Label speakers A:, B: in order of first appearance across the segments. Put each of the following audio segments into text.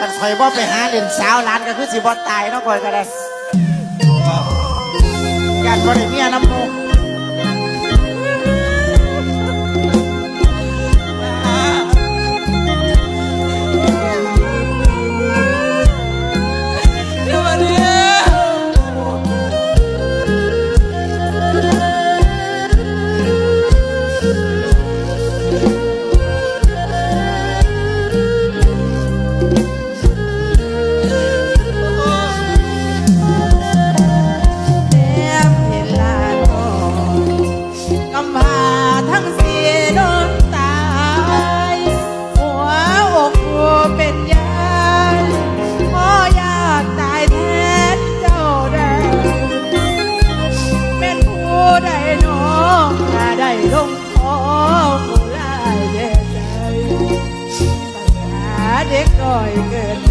A: กันคอยว่าไปหาเล่นสาวร้านก็คือสิบอตา
B: ยเนาะข่อยก็ได้อยากก็ได้เนียน้ำมูก soy que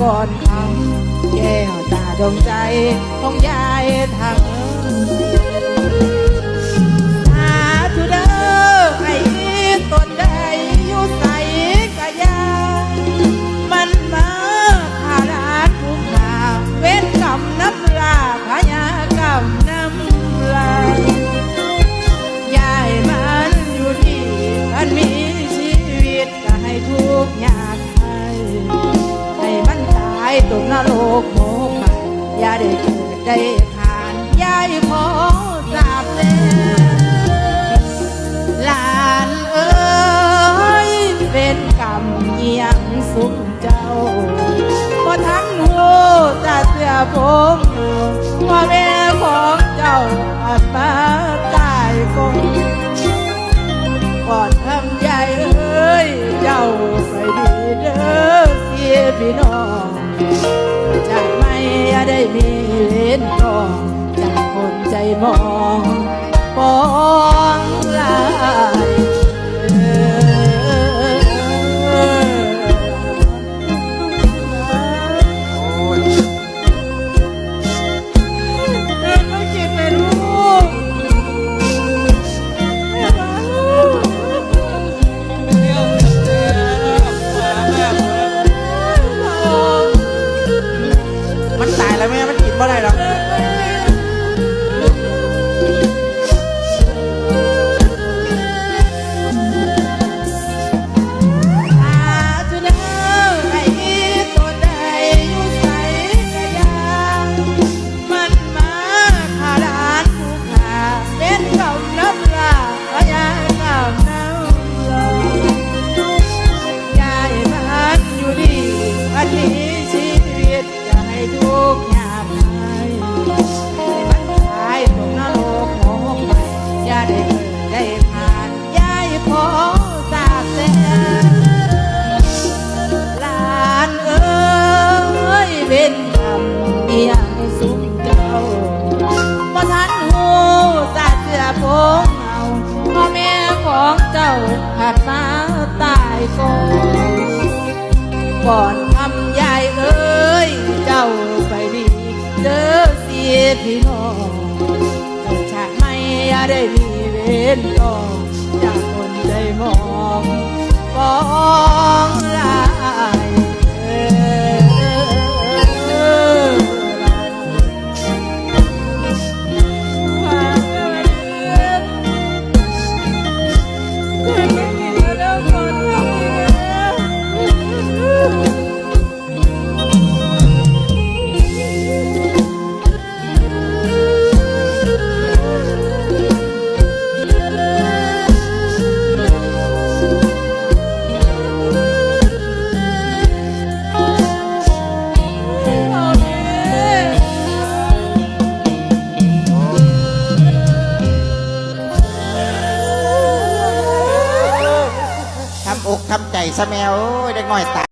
B: ก่อนคำแก้วตาดวงใจของยายทาง ตกนรกโมกะอย่าได้เกิดได้ผ่านยายขอสาบแล้วหลานเอ้ยเป็นกรรมเยียงสุมเจ้าพอทั้งหูตาเสียผมพ่าแม่ของเจ้าอับปาตายกงก่อนทำใหญ่เอ้ยเจ้าไปดีเด้อ ก่อนทำยายเอ้ย เจ้าไปดีเจอเสียพี่น้องเกิดชไม่ได้มีเว้นต่อจากคนใจมองบอ
A: ซะแมวเอ้ยเด็กน้อยตาย